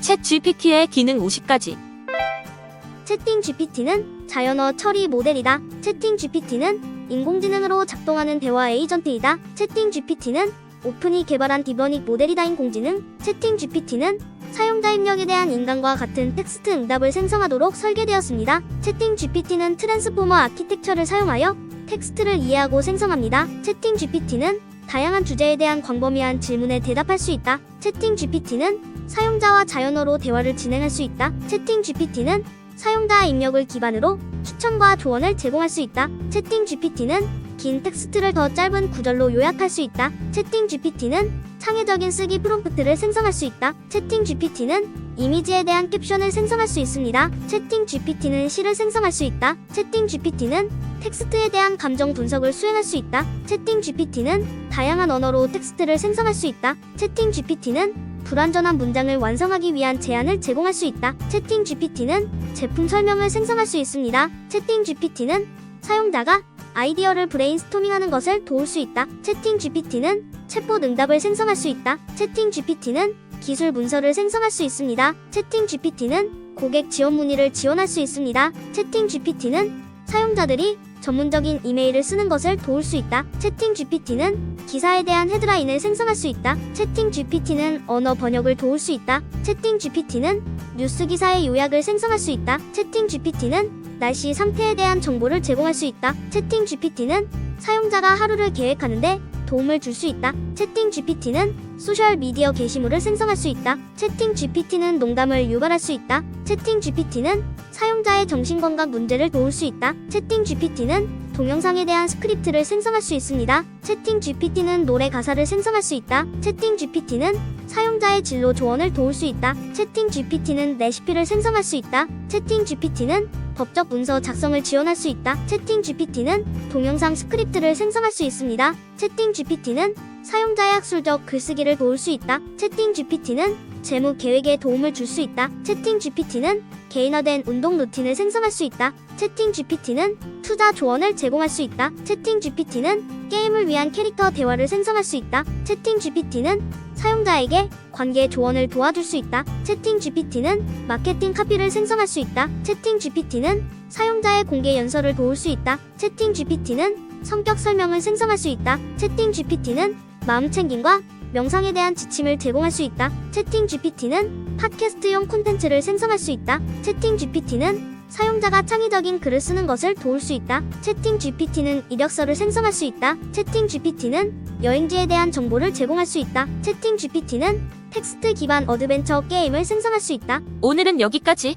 챗 GPT의 기능 50가지. 채팅 GPT는 자연어 처리 모델이다. 채팅 GPT는 인공지능으로 작동하는 대화 에이전트이다. 채팅 GPT는 오픈이 개발한 디버닉 모델이다. 인 공지능 채팅 GPT는 사용자 입력에 대한 인간과 같은 텍스트 응답을 생성하도록 설계되었습니다. 채팅 GPT는 트랜스포머 아키텍처를 사용하여 텍스트를 이해하고 생성합니다. 채팅 GPT는 다양한 주제에 대한 광범위한 질문에 대답할 수 있다. 채팅 GPT는 사용자와 자연어로 대화를 진행할 수 있다. 채팅 GPT는 사용자 입력을 기반으로 추천과 조언을 제공할 수 있다. 채팅 GPT는 긴 텍스트를 더 짧은 구절로 요약할 수 있다. 채팅 GPT는 창의적인 쓰기 프롬프트를 생성할 수 있다. 채팅 GPT는 이미지에 대한 캡션을 생성할 수 있습니다. 채팅 GPT는 시를 생성할 수 있다. 채팅 GPT는 텍스트에 대한 감정 분석을 수행할 수 있다. 채팅 GPT는 다양한 언어로 텍스트를 생성할 수 있다. 채팅 GPT는 불완전한 문장을 완성하기 위한 제안을 제공할 수 있다. 채팅 GPT는 제품 설명을 생성할 수 있습니다. 채팅 GPT는 사용자가 아이디어를 브레인스토밍하는 것을 도울 수 있다. 채팅 GPT는 챗봇 응답을 생성할 수 있다. 채팅 GPT는 기술 문서를 생성할 수 있습니다. 채팅 GPT는 고객 지원 문의를 지원할 수 있습니다. 채팅 GPT는 사용자들이 전문적인 이메일을 쓰는 것을 도울 수 있다. 채팅 GPT는 기사에 대한 헤드라인을 생성할 수 있다. 채팅 GPT는 언어 번역을 도울 수 있다. 채팅 GPT는 뉴스 기사의 요약을 생성할 수 있다. 채팅 GPT는 날씨 상태에 대한 정보를 제공할 수 있다. 채팅 GPT는 사용자가 하루를 계획하는데 도움을 줄 수 있다. 채팅 GPT는 소셜 미디어 게시물을 생성할 수 있다. 채팅 GPT는 농담을 유발할 수 있다. 채팅 GPT는 사용자의 정신건강 문제를 도울 수 있다. 채팅 GPT는 동영상에 대한 스크립트를 생성할 수 있습니다. 채팅 GPT는 노래 가사를 생성할 수 있다. 채팅 GPT는 사용자의 진로 조언을 도울 수 있다. 채팅 GPT는 레시피를 생성할 수 있다. 채팅 GPT는 법적 문서 작성을 지원할 수 있다. 채팅 GPT는 동영상 스크립트를 생성할 수 있습니다. 채팅 GPT는 사용자의 학술적 글쓰기를 도울 수 있다. 채팅 GPT는 재무 계획에 도움을 줄 수 있다. 채팅 GPT는 개인화된 운동 루틴을 생성할 수 있다. 채팅 GPT는 투자 조언을 제공할 수 있다. 채팅 GPT는 게임을 위한 캐릭터 대화를 생성할 수 있다. 채팅 GPT는 사용자에게 관계 조언을 도와줄 수 있다. 채팅 GPT는 마케팅 카피를 생성할 수 있다. 채팅 GPT는 사용자의 공개 연설을 도울 수 있다. 채팅 GPT는 성격 설명을 생성할 수 있다. 채팅 GPT는 마음 챙김과 명상에 대한 지침을 제공할 수 있다. 채팅 GPT는 팟캐스트용 콘텐츠를 생성할 수 있다. 채팅 GPT는 사용자가 창의적인 글을 쓰는 것을 도울 수 있다. 채팅 GPT는 이력서를 생성할 수 있다. 채팅 GPT는 여행지에 대한 정보를 제공할 수 있다. 채팅 GPT는 텍스트 기반 어드벤처 게임을 생성할 수 있다. 오늘은 여기까지.